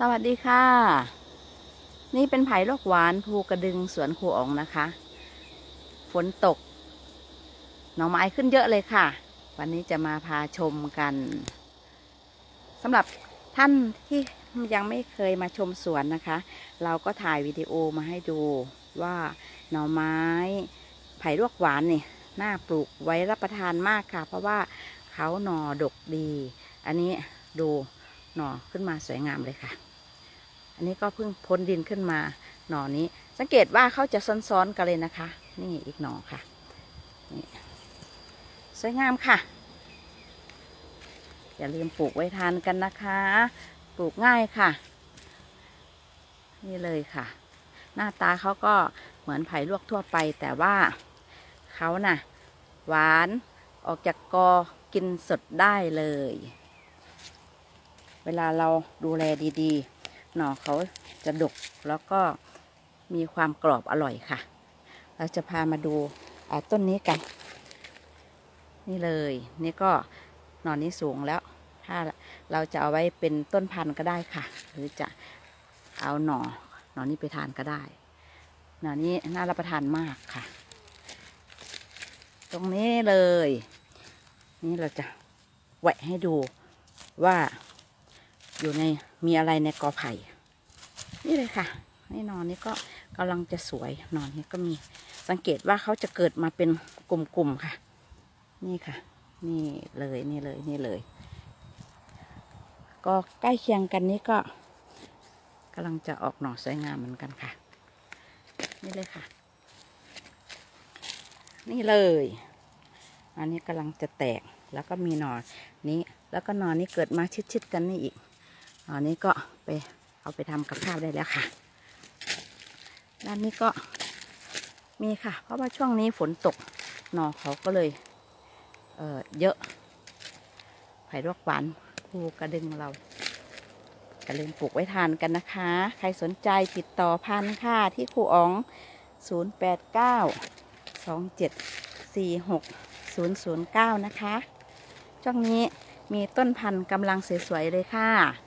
สวัสดีค่ะ นี่เป็นไผ่ลวกหวานภูกระดึงสวนครูอ๋องนะคะ ฝนตก หน่อไม้ขึ้นเยอะเลยค่ะ วันนี้จะมาพาชมกันสำหรับท่านที่ยังไม่เคยมาชมสวนนะคะ เราก็ถ่ายวิดีโอมาให้ดูว่าหน่อไม้ ไผ่ลวกหวานนี่น่าปลูกไว้รับประทานมากค่ะ เพราะว่าเขาหน่อดกดี อันนี้ดูหน่อขึ้นมาสวยงามเลยค่ะ อันนี้ก็เพิ่งพ้นดินขึ้นมาหน่อนี้ สังเกตว่าเขาจะซ้อนๆกันเลยนะคะ นี่อีกหน่อค่ะนี่สวยงามค่ะ อย่าลืมปลูกไว้ทานกันนะคะ ปลูกง่ายค่ะ นี่เลยค่ะ หน้าตาเขาก็เหมือนไผ่ลวกทั่วไป แต่ว่าเขาน่ะ หวานออกจากกอกินสดได้เลย เวลาเราดูแลดี ๆ หน่อเขาจะดกแล้วก็มีความกรอบอร่อยค่ะ เราจะพามาดูาต้นนี้กัน นี่เลย นี่ก็หน่อนี้สูงแล้ว ถ้าเราจะเอาไว้เป็นต้นพันธุ์ก็ได้ค่ะ หรือจะเอาหน่อหน่อนี้ไปทานก็ได้ หน่อนี้น่ารับประทานมากค่ะ ตรงนี้เลย นี่เราจะแหวะให้ดูว่า อยู่ในมีอะไรในกอไผ่ นี่เลยค่ะนี่นอนนี้ก็กำลังจะสวยนอนนี้ก็มีสังเกตว่าเขาจะเกิดมาเป็นกลุ่มๆค่ะ นี่ค่ะ นี่เลยนี่เลยนี่เลย ก็ใกล้เคียงกันนี้ก็กำลังจะออกหน่อสวยงามเหมือนกันค่ะ นี่เลยค่ะ นี่เลย อันนี้กำลังจะแตกแล้วก็มีหนอนนี้แล้วก็หน่อนี้เกิดมาชิดๆกันนี่อีก หน่อนี้ก็ไปเอาไปทำกับข้าวได้แล้วค่ะ ด้านนี้ก็มีค่ะ เพราะว่าช่วงนี้ฝนตกหนอเขาก็เลยเเยอะ ไผ่ลวกหวานภูกระดึงเราอย่าลืมปลูกไว้ทานกันนะคะ ใครสนใจติดต่อพันค่ะที่ครูอ๋อง 089 27 46 009 นะคะ ช่วงนี้มีต้นพันธุ์กำลังสวยๆเลยค่ะ